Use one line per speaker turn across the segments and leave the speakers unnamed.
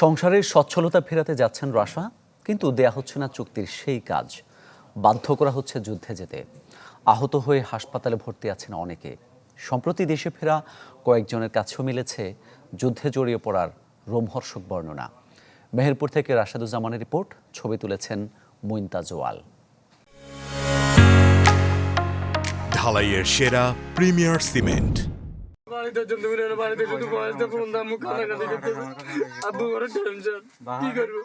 সংসারের সচ্ছলতা ফেরাতে যাচ্ছেন রাশা, কিন্তু দেয়া হচ্ছে না চুক্তির সেই কাজ। বাধ্য করা হচ্ছে যুদ্ধে যেতে। আহত হয়ে হাসপাতালে ভর্তি আছেন অনেকে। সম্প্রতি দেশে ফেরা কয়েকজনের কাছেও মিলেছে যুদ্ধে জড়িয়ে পড়ার রোমহর্ষক বর্ণনা। মেহেরপুর থেকে রাশাদুজ্জামানের রিপোর্ট, ছবি তুলেছেন মুইন্তাজওয়াল
ঢালাইয়ের সেরা প্রিমিয়ার সিমেন্ট।
বাড়িতে জন্য বাড়িতে শুধু বয়সটা ফোন দাম মুখ কানাকাটি করতেছে আব্বু বড় টেনশন কি করব?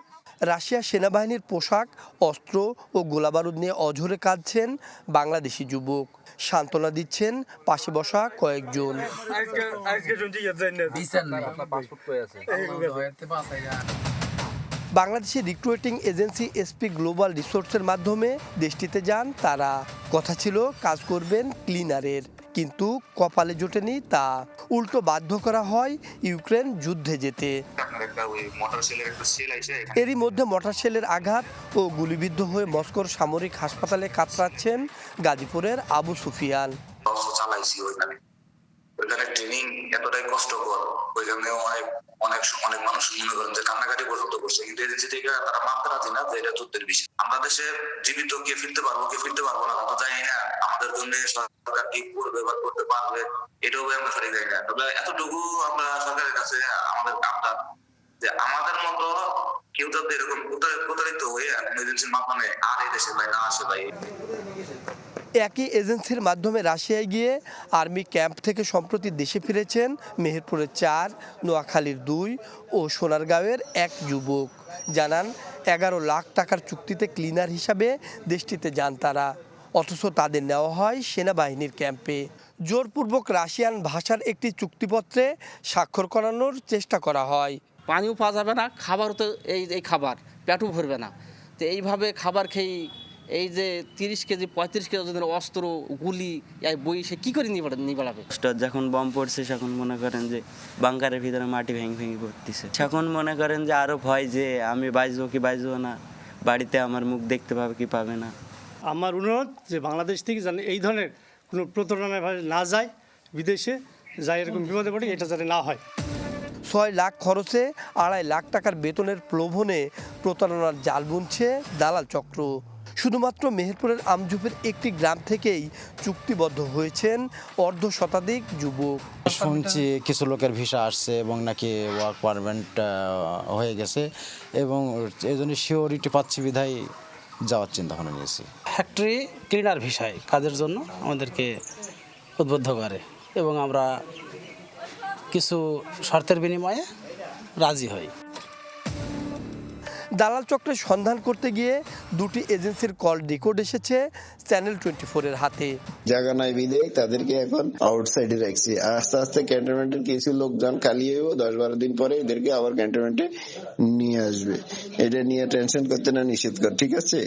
রাশিয়া সেনাবাহিনীর পোশাক অস্ত্র ও গোলাবারুদ নিয়ে অঝরে কাঁদছেন বাংলাদেশি যুবক। সান্ত্বনা দিচ্ছেন পাশে বসা কয়েকজন। বাংলাদেশের রিক্রুটিং এজেন্সি এসপি গ্লোবাল রিসোর্সের মাধ্যমে দেশটিতে যান তারা। কথা ছিল কাজ করবেন ক্লিনারের কিন্তু কপালে জোটেনি তা। উল্টো বাধ্য করা হয় ইউক্রেন যুদ্ধে যেতে।
সেলের
এরই মধ্যে মোটর শেলের আঘাত ও গুলিবিদ্ধ হয়ে মস্কোর সামরিক হাসপাতালে কাতরাচ্ছেন গাজীপুরের আবু সুফিয়ান।
চালাইছি ওইখানে। ওইখানে ট্রেনিং এতটাই কষ্টকর। ওইখানে অনেক অনেক অনেক মানুষ মনে করেন যে কান্নাকাটি পর্যন্ত করছে। কিন্তু এজেন্সি থেকে তারা মানতে রাজি না যে এটা যুদ্ধের বিষয়। আমরা দেশে জীবিত কে ফিরতে পারব কে ফিরতে পারব না। আমরা জানি না জন্য সরকার কি করবে বা করতে পারবে, এটাও আমরা সঠিক জানি না। তবে এতটুকু আমরা সরকারের কাছে আমাদের আবদার যে আমাদের মতো কেউ যাতে এরকম প্রতারিত হয়ে এজেন্সির মাধ্যমে আর এই দেশে ভাই না আসে ভাই।
একই এজেন্সির মাধ্যমে রাশিয়ায় গিয়ে আর্মি ক্যাম্প থেকে সম্প্রতি দেশে ফিরেছেন মেহেরপুরের চার, নোয়াখালীর দুই ও সোনারগাঁওয়ের এক যুবক। জানান, এগারো লাখ টাকার চুক্তিতে ক্লিনার হিসাবে দেশটিতে যান তারা। অথচ তাদের নেওয়া হয় সেনাবাহিনীর ক্যাম্পে। জোরপূর্বক রাশিয়ান ভাষার একটি চুক্তিপত্রে স্বাক্ষর করানোর চেষ্টা করা হয়।
পানিও পাওয়া যাবে না খাবারও তো এই এই খাবার পেটও ভরবে না। তো এইভাবে খাবার খেয়ে এই যে তিরিশ কেজি পঁয়ত্রিশ কেজি ওজনের অস্ত্র গুলি এই বই সে কী করে নিবে নিবাড়াবে
কষ্ট যখন বম পড়ছে তখন মনে করেন যে বাংকারের ভিতরে মাটি ভেঙে ভেঙে পড়তেছে। তখন মনে করেন যে আরও ভয় যে আমি বাঁচবো কি বাঁচবো না বাড়িতে আমার মুখ দেখতে পাবে কি পাবে না।
আমার অনুরোধ যে বাংলাদেশ থেকে যেন এই ধরনের কোনো প্রতারণায় না যায় বিদেশে যায় এরকম বিপদে পড়ে এটা যাতে না হয়।
ছয় লাখ খরচে আড়াই লাখ টাকার বেতনের প্রলোভনে প্রতারণার জাল বুনছে দালাল চক্র। শুধুমাত্র মেহেরপুরের আমজুপের একটি গ্রাম থেকেই চুক্তিবদ্ধ হয়েছেন অর্ধ শতাধিক যুবক।
শুনছি কিছু লোকের ভিসা আসছে এবং নাকি ওয়ার্ক পারমেন্ট হয়ে গেছে এবং এই জন্য শিওরিটি পাচ্ছি বিধায় যাওয়ার চিন্তা ভাবনা নিয়েছি।
ফ্যাক্টরি ক্লিনার ভিসায় কাজের জন্য আমাদেরকে উদ্বুদ্ধ করে এবং আমরা কিছু শর্তের বিনিময়ে রাজি হই।
দালাল চক্রের সন্ধান করতে গিয়ে দুটি এজেন্সির কল রেকর্ড এসেছে চ্যানেল টোয়েন্টি ফোরের হাতে।
জায়গা নাই বিদে তাদেরকে এখন আউটসাইডে রাখছি। আস্তে আস্তে ক্যান্টনমেন্টের কিছু লোকজন খালি হইব দশ বারো দিন পরে এদেরকে আবার ক্যান্টনমেন্টে নিয়ে আসবে। এটা নিয়ে টেনশন করতে না নিষেধ কর ঠিক আছে?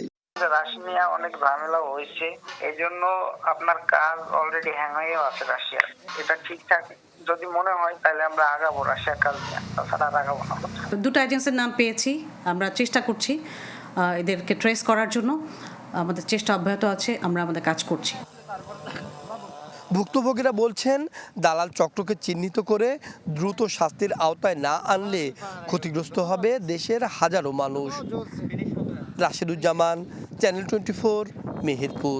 রাশিয়া অনেক ঝামেলা হয়েছে। এই জন্য আপনার কাজ অলরেডি হ্যাং হয়েও আছে রাশিয়ার। এটা ঠিকঠাক যদি মনে হয় তাহলে আমরা আগাবো রাশিয়ার কাজ নিয়ে। তাছাড়া আগাবো না।
দুটো এজেন্সির নাম পেয়েছি। আমরা চেষ্টা করছি এদেরকে ট্রেস করার জন্য। আমাদের চেষ্টা অব্যাহত আছে আমরা আমাদের কাজ করছি।
ভুক্তভোগীরা বলছেন দালাল চক্রকে চিহ্নিত করে দ্রুত শাস্তির আওতায় না আনলে ক্ষতিগ্রস্ত হবে দেশের হাজারো মানুষ। Rasheduzzaman channel twenty four Meherpur